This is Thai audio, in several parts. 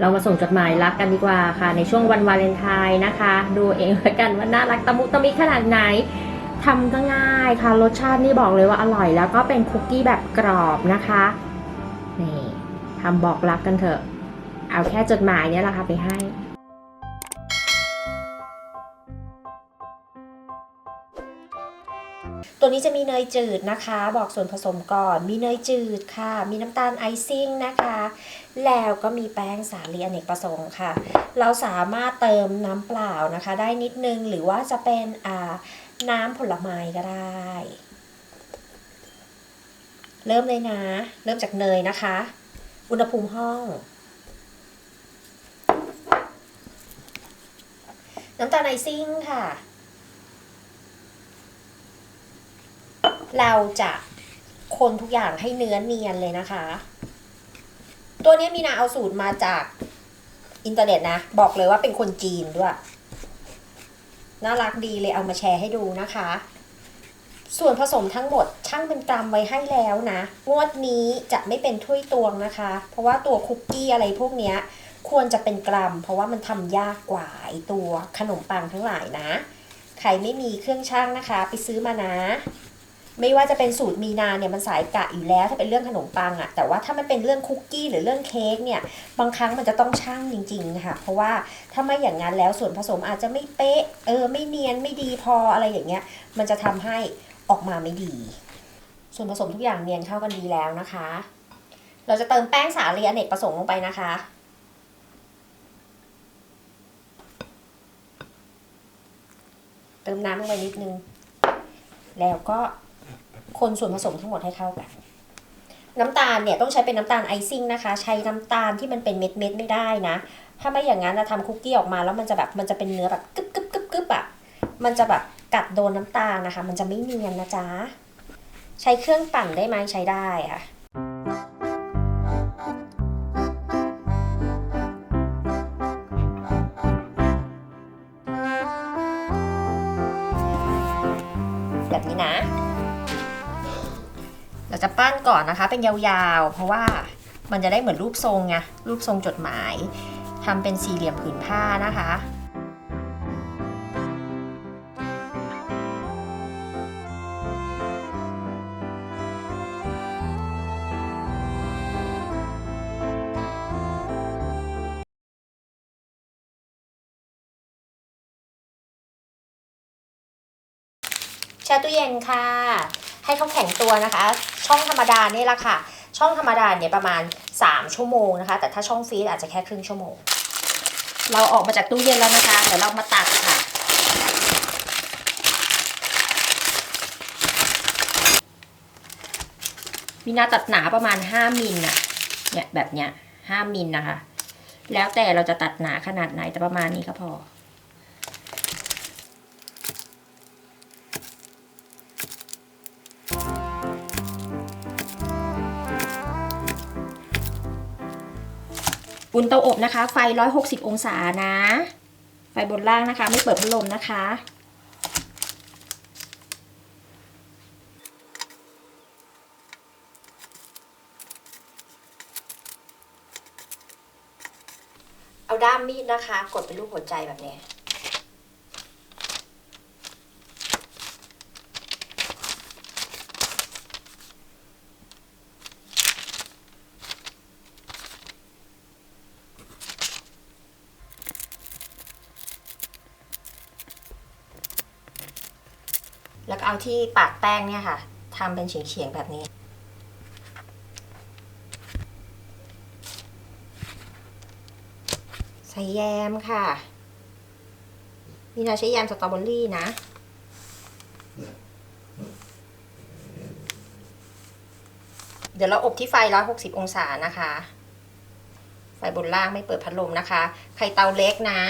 เรามาส่งจดหมายรักกันดีกว่าค่ะ ในช่วงวันวาเลนไทน์นะคะ ดูเองแล้วกันว่าน่ารักตะมุตะมิขนาดไหนทำก็ง่ายค่ะรสชาตินี่บอกเลยว่าอร่อย แล้วก็เป็นคุกกี้แบบกรอบนะคะนี่ทำบอกรักกันเถอะ เอาแค่จดหมายเนี่ยแหละค่ะไปให้ ตัวนี้จะมีเนยจืดนะคะ บอกส่วนผสมก่อน มีเนยจืดค่ะ มีน้ำตาลไอซิ่งนะคะ แล้วก็มีแป้งสาลีอเนกประสงค์ค่ะ เราสามารถเติมน้ำเปล่านะคะ ได้นิดนึงหรือว่าจะเป็นน้ำผลไม้ก็ได้ เริ่มเลยนะ เริ่มจากเนยนะคะ อุณหภูมิห้องน้ำตาลไอซิ่งค่ะ เราจะคนทุกอย่างให้เนื้อเนียนเลยนะคะ ตัวนี้มีนาเอาสูตรมาจากอินเทอร์เน็ตนะ บอกเลยว่าเป็นคนจีนด้วย น่ารักดีเลยเอามาแชร์ให้ดูนะคะ ส่วนผสมทั้งหมดช่างเป็นกรัมไว้ให้แล้วนะ งวดนี้จะไม่เป็นถ้วยตวงนะคะ เพราะว่าตัวคุกกี้อะไรพวกเนี้ยควรจะเป็นกรัม เพราะว่ามันทำยากกว่าไอตัวขนมปังทั้งหลายนะ ใครไม่มีเครื่องช่างนะคะ ไปซื้อมานะ ไม่ว่าจะเป็นสูตรมีนาเนี่ยมันสายกะอยู่แล้วถ้าเป็นเรื่องขนมปังอะแต่ว่าถ้ามันเป็นเรื่องคุกกี้หรือเรื่องเค้กเนี่ยบางครั้งมันจะต้องช่างจริงๆค่ะเพราะว่าถ้าไม่อย่างนั้นแล้วส่วนผสมอาจจะไม่เป๊ะเออไม่เนียนไม่ดีพออะไรอย่างเงี้ยมันจะทำให้ออกมาไม่ดี ส่วนผสมทุกอย่างเนียนเข้ากันดีแล้วนะคะ เราจะเติมแป้งสาลีอเนกประสงค์ลงไปนะคะเติมน้ำลงไปนิดนึง แล้วก็ คนส่วนผสมทั้งหมดให้เข้ากัน น้ำตาลเนี่ยต้องใช้เป็นน้ำตาลไอซิ่งนะคะ ใช้น้ำตาลที่มันเป็นเม็ดเม็ดไม่ได้นะ ถ้าไม่อย่างนั้นนะทำคุกกี้ออกมาแล้วมันจะแบบมันจะเป็นเนื้อแบบกึบกึบกึบกึบอะมันจะแบบกัดโดนน้ำตาลนะคะ มันจะไม่เนียนนะจ๊ะใช้เครื่องปั่นได้ไหมใช้ได้ค่ะแบบนี้นะ เราจะปั้นก่อนนะคะ เป็นยาวๆ เพราะว่ามันจะได้เหมือนรูปทรงไงรูปทรงจดหมายทำเป็นสี่เหลี่ยมผืนผ้านะคะแช่ตู้เย็นค่ะ ให้เขาแข็งตัวนะคะ ช่องธรรมดานี่แหละค่ะ ช่องธรรมดาเนี่ยประมาณ 3 ชั่วโมงนะคะ แต่ถ้าช่องฟรีซอาจจะแค่ครึ่งชั่วโมง เราออกมาจากตู้เย็นแล้วนะคะ เดี๋ยวเรามาตัดค่ะ มีนาตัดหนาประมาณ 5มิลน่ะ เนี่ยแบบเนี้ย5มิลนะคะ แล้วแต่เราจะตัดหนาขนาดไหนแต่ประมาณนี้ก็พอ อุ่นเตาอบนะคะ ไฟ 160 องศานะ ไฟบนล่างนะคะ ไม่เปิดพัดลมนะคะเอาด้ามมีดนะคะ กดเป็นรูปหัวใจแบบนี้ แล้วก็เอาที่ปากแป้งเนี่ยค่ะทำเป็นเฉียงๆแบบนี้ ใส่แยมค่ะมีนาใช้แยมสตรอเบอรี่นะ เดี๋ยวเราอบที่ไฟ 160 องศานะคะ ไฟบนล่างไม่เปิดพัดลมนะคะใครเตาเล็กนะ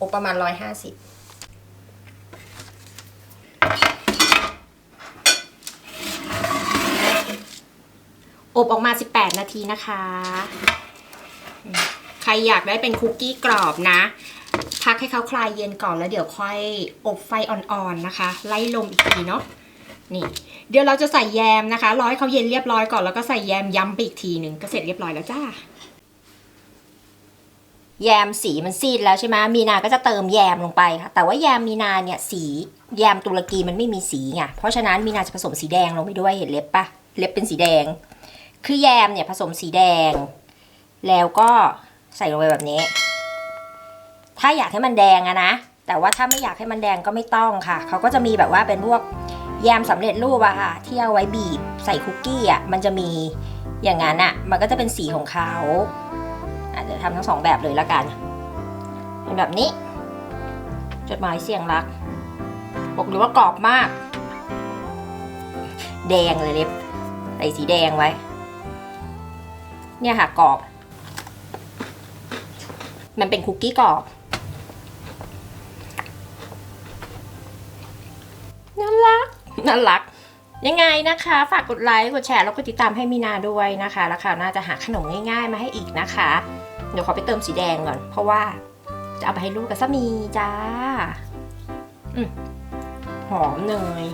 อบประมาณ 150 อบออกมา 18 นาทีนะคะ ใครอยากได้เป็นคุกกี้กรอบนะ พักให้เขาคลายเย็นก่อนแล้วเดี๋ยวค่อยอบไฟอ่อนๆนะคะ ไล่ลมอีกทีเนาะนี่เดี๋ยวเราจะใส่แยมนะคะรอให้เขาเย็นเรียบร้อยก่อนแล้วก็ใส่แยมย้ำไปอีกทีหนึ่งก็เสร็จเรียบร้อยแล้วจ้า แยมสีมันซีดแล้วใช่ไหมมีนาก็จะเติมแยมลงไปค่ะ แต่ว่าแยมมีนาเนี่ยสีแยมตุรกีมันไม่มีสีไงเพราะฉะนั้นมีนาจะผสมสีแดงลงไปด้วยเห็นเล็บปะเล็บเป็นสีแดง คือแยมเนี่ยผสมสีแดง แล้วก็ใส่ลงไปแบบนี้ ถ้าอยากให้มันแดงอะนะ แต่ว่าถ้าไม่อยากให้มันแดงก็ไม่ต้องค่ะ เขาก็จะมีแบบว่าเป็นพวกแยมสำเร็จรูปอะค่ะ ที่เอาไว้บีบใส่คุกกี้อะมันจะมีอย่างนั้นอะมันก็จะเป็นสีของเขาอาจจะเดี๋ยวทำทั้งสองแบบเลยละกันเป็นแบบนี้ จดหมายเสียงรัก บอกเลยว่ากรอบมาก แดงเลยเล็บใส่สีแดงไว้ เนี่ยค่ะกรอบ มันเป็นคุกกี้กรอบน่ารักน่ารัก ยังไงนะคะ ฝากกดไลค์กดแชร์แล้วก็ติดตามให้มีนาด้วยนะคะแล้วคราวหน้าจะหาขนมง่ายๆ มาให้อีกนะคะ เดี๋ยวขอไปเติมสีแดงก่อน เพราะว่าจะเอาไปให้ลูกกับสามีจ้า อืมหอมเนย